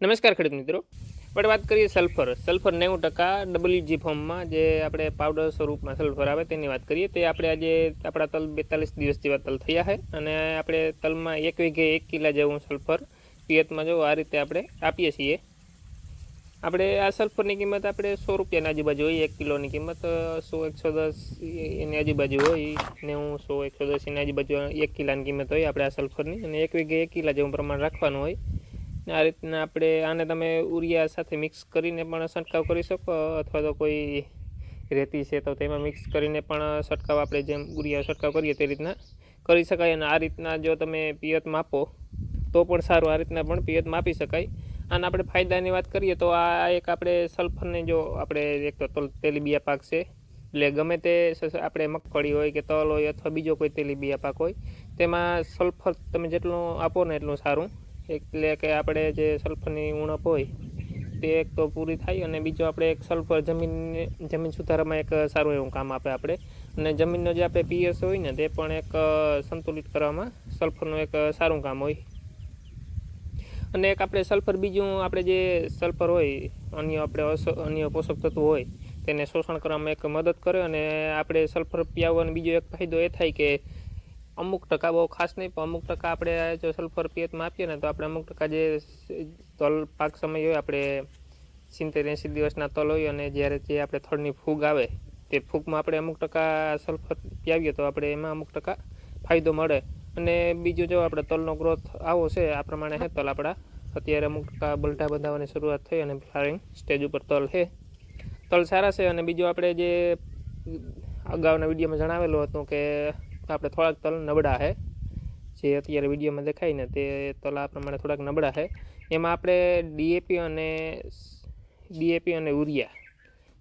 નમસ્કાર ખેડૂત મિત્રો. આપણે વાત કરીએ સલ્ફર. સલ્ફર નેવું ટકા ડબલ્યુ જી ફોર્મમાં જે આપણે પાવડર સ્વરૂપમાં સલ્ફર આવે તેની વાત કરીએ તે આપણે આજે આપણા તલ બેતાલીસ દિવસ જેવા તલ થયા છે અને આપણે તલમાં એક વીઘે એક કિલા જેવું સલ્ફર પિયતમાં જો આ રીતે આપણે આપીએ છીએ. આપણે આ સલ્ફરની કિંમત આપણે સો રૂપિયાની આજુબાજુ હોય એક કિલોની કિંમત અ, સો એકસો દસ એની આજુબાજુ હોય નેવું સો એકસો દસ એની આજુબાજુ એક કિલાની કિંમત હોય આપણે આ સલ્ફરની અને એક વીઘે એક કિલા જેવું પ્રમાણ રાખવાનું હોય. ને આ રીતના આપણે આને તમે ઉરિયા સાથે મિક્સ કરીને પણ છંટકાવ કરી શકો, અથવા તો કોઈ રેતી છે તો તેમાં મિક્સ કરીને પણ છંટકાવ આપણે જેમ ઉરિયા છંટકાવ કરીએ તે રીતના કરી શકાય. અને આ રીતના જો તમે પિયત માપો, તો પણ સારું આ રીતના પણ પિયત માપી શકાય. અને આપણે ફાયદાની વાત કરીએ તો આ એક આપણે સલ્ફરને જો આપણે એક તો તલ તેલીબિયા પાક છે, એટલે ગમે તે આપણે મગફળી હોય કે તલ હોય અથવા બીજો કોઈ તેલીબિયા પાક હોય, તેમાં સલ્ફર તમે જેટલું આપો ને એટલું સારું. એટલે કે આપણે જે સલ્ફરની ઉણપ હોય, તે એક તો પૂરી થાય અને બીજો આપણે એક સલ્ફર જમીન જમીન સુધારામાં એક સારું એવું કામ આપે આપણે. અને જમીનનો જે આપણે પીએસ હોય ને, તે પણ એક સંતુલિત કરવામાં સલ્ફરનું એક સારું કામ હોય. અને એક આપણે સલ્ફર બીજું આપણે જે સલ્ફર હોય, અન્ય આપણે અન્ય પોષક તત્વો હોય, તેને શોષણ કરવામાં એક મદદ કરે અને આપણે સલ્ફર પીવવાનો બીજો એક ફાયદો એ થાય કે અમુક ટકા બહુ ખાસ નહીં, પણ અમુક ટકા આપણે જો સલ્ફર પિયતમાં આપીએ ને તો આપણે અમુક ટકા જે તલ, પાક સમય હોય આપણે સિત્તેર એંસી દિવસના તલ હોય અને જ્યારે જે આપણે થળની ફૂગ આવે, તે ફૂગમાં આપણે અમુક ટકા સલ્ફર પીઆવીએ તો આપણે એમાં અમુક ટકા ફાયદો મળે. અને બીજું જો આપણે તલનો ગ્રોથ આવો છે, આ પ્રમાણે હે તલ આપણા, અત્યારે અમુક ટકા બલટા બંધાવવાની શરૂઆત થઈ અને ફ્લાવરિંગ સ્ટેજ ઉપર તલ છે તલ સારા છે અને બીજું આપણે જે અગાઉના વિડીયોમાં જણાવેલું હતું કે આપણે થોડાક તલ નબળા છે જે અત્યારે વિડીયોમાં દેખાય ને તે તલ પ્રમાણે થોડાક નબળા છે એમાં આપણે ડીએપી અને ડીએપી અને યુરિયા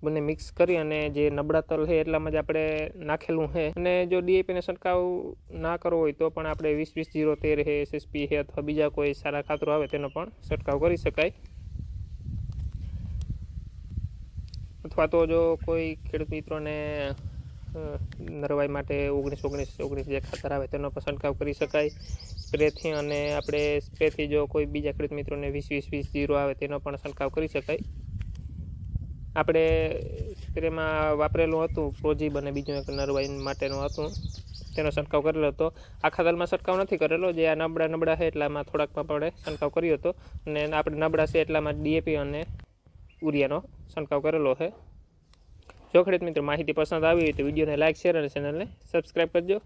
બંને મિક્સ કરી અને જે નબળા તલ છે એટલામાં જ આપણે નાખેલું છે અને જો ડીએપીને છંટકાવ ના કરવો હોય તો પણ આપણે વીસ વીસ જીરો તેર છે એસએસપી છે અથવા બીજા કોઈ સારા ખાતરો આવે તેનો પણ છંટકાવ કરી શકાય. અથવા તો જો કોઈ ખેડૂત મિત્રોને નરવાઈ માટે ઓગણીસ ઓગણીસ ઓગણીસ જે ખાતર આવે તેનો પણ છંટકાવ કરી શકાય. સ્પ્રેથી અને આપણે સ્પ્રેથી જો કોઈ બીજા ખેડૂત મિત્રોને વીસ વીસ વીસ જીરો આવે તેનો પણ છંટકાવ કરી શકાય. આપણે સ્પ્રેમાં વાપરેલું હતું, પ્રોજીબ અને બીજું એક નરવાઈ માટેનું હતું, તેનો છંટકાવ કરેલો હતો. આખા તલમાં છંટકાવ નથી કરેલો, જે આ નબળા નબળા છે એટલામાં થોડાકમાં આપણે છંટકાવ કર્યો હતો. અને આપણે નબળા છે એટલામાં ડીએપી અને ઉરિયાનો છંટકાવ કરેલો છે. જો ખેડૂત મિત્રો માહિતી પસંદ આવી હોય તો વિડીયોને લાઇક શેર અને ચેનલને સબસ્ક્રાઈબ કરજો.